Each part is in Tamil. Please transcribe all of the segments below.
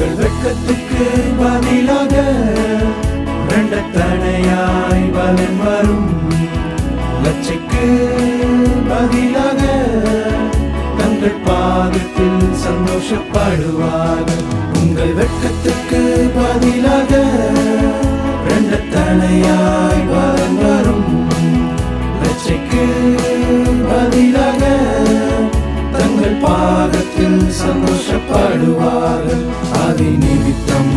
எங்கள் வெட்கத்துக்கு பதிலாக ரெண்டத்தனையாய் பலன் வரும். லட்சைக்கு பதிலாக தங்கள் பாதத்தில் சந்தோஷப்படுவார்கள். உங்கள் வெட்கத்துக்கு பதிலாக நிமித்தம்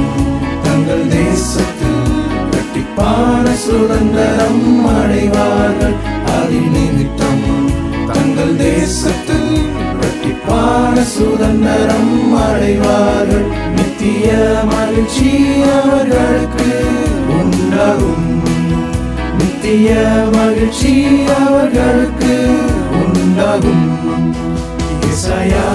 தங்கள் தேசத்தில் கட்டிப்பான சுதந்திரம் அடைவார்கள். அதி நிமித்தம் தங்கள் தேசத்தில் கட்டிப்பான சுதந்திரம் அடைவார்கள். நித்திய மகிழ்ச்சி அவர்களுக்கு உண்டாகும். நித்திய மகிழ்ச்சி அவர்களுக்கு உண்டாகும். இசையா